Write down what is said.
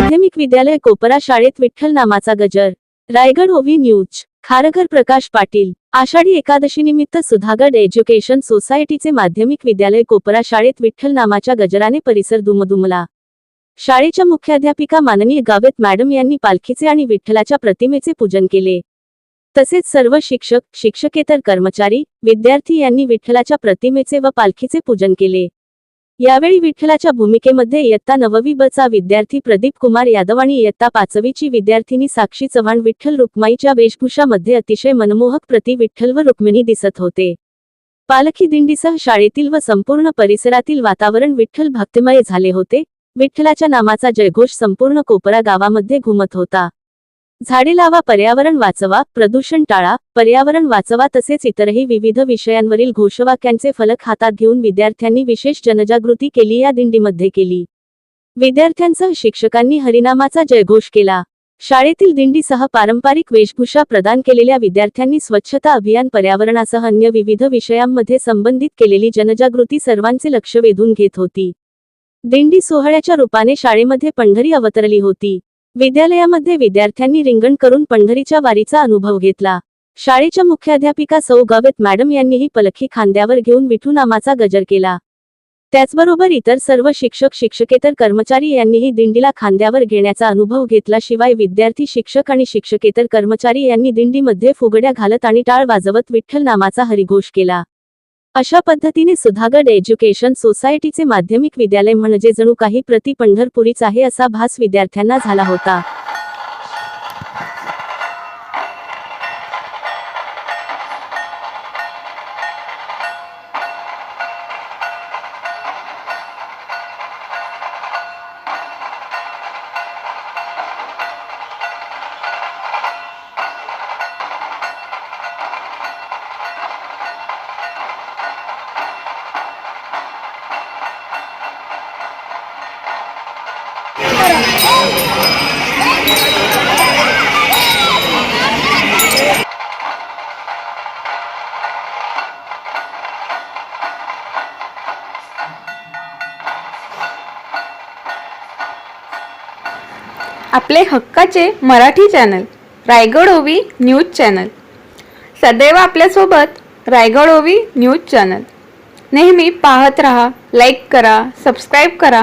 माध्यमिक विद्यालय कोपरा शाळेत विठ्ठल नामाचा गजर. रायगड ओवी न्यूज. खारघर प्रकाश पाटील. आषाढी एकादशी निमित्त सुधागड एज्युकेशन सोसायटीचे माध्यमिक विद्यालय कोपरा शाळेत विठ्ठल नामाच्या गजराने परिसर दुमदुमला. शाळेच्या मुख्याध्यापिका माननीय गावेत मॅडम यांनी पालखीचे आणि विठ्ठलाच्या प्रतिमेचे पूजन केले. तसेच सर्व शिक्षक शिक्षकेतर कर्मचारी विद्यार्थी यांनी विठ्ठलाच्या प्रतिमेचे व पालखीचे पूजन केले. यावेळी विठ्ठलाच्या भूमिकेमध्ये इयत्ता नववी ब चा विद्यार्थी प्रदीप कुमार यादव आणि इयत्ता पाचवीची विद्यार्थिनी साक्षी चव्हाण विठ्ठल रुक्माईच्या वेशभूषामध्ये अतिशय मनमोहक प्रति विठ्ठल व रुक्मिणी दिसत होते. पालखी दिंडीसह शाळेतील व संपूर्ण परिसरातील वातावरण विठ्ठल भक्तिमय झाले होते. विठ्ठलाच्या नामाचा जयघोष संपूर्ण कोपरा गावामध्ये घुमत होता. झाडे लावा पर्यावरण वाचवा प्रदूषण टाळा पर्यावरण वाचवा तसेच इतरही विविध विषयांवरील घोषवाक्यांचे फलक हातात घेऊन विद्यार्थ्यांनी विशेष जनजागृती केली या दिंडीमध्ये केली. विद्यार्थ्यांसह शिक्षकांनी हरिनामाचा जयघोष केला. शाळेतील दिंडीसह पारंपरिक वेशभूषा प्रदान केलेल्या विद्यार्थ्यांनी स्वच्छता अभियान पर्यावरणासह अन्य विविध विषयांमध्ये संबंधित केलेली जनजागृती सर्वांचे लक्ष वेधून घेत होती. दिंडी सोहळ्याच्या रूपाने शाळेमध्ये पंढरी अवतरली होती. विद्यालयामध्ये विद्यार्थ्यांनी रिंगण करून पंढरीच्या वारीचा अनुभव घेतला. शाळेच्या मुख्याध्यापिका सौ गावेत मॅडम यांनीही पलखी खांद्यावर घेऊन विठू नामाचा गजर केला. त्याचबरोबर इतर सर्व शिक्षक शिक्षकेतर कर्मचारी यांनीही दिंडीला खांद्यावर घेण्याचा अनुभव घेतला शिवाय विद्यार्थी शिक्षक आणि शिक्षकेतर कर्मचारी यांनी दिंडीमध्ये फुगड्या घालत आणि टाळ वाजवत विठ्ठल नामाचा हरिघोष केला. अशा पद्धतीने सुधागड एज्युकेशन सोसायटीचे माध्यमिक विद्यालय म्हणजे जणू काही प्रति पंढरपुरीच आहे असा भास विद्यार्थ्यांना झाला होता. आपले हक्काचे मराठी चॅनल रायगड ओवी न्यूज चॅनल. सदैव आपल्यासोबत रायगड ओवी न्यूज चॅनल. नेहमी पाहत रहा लाईक करा सबस्क्राईब करा.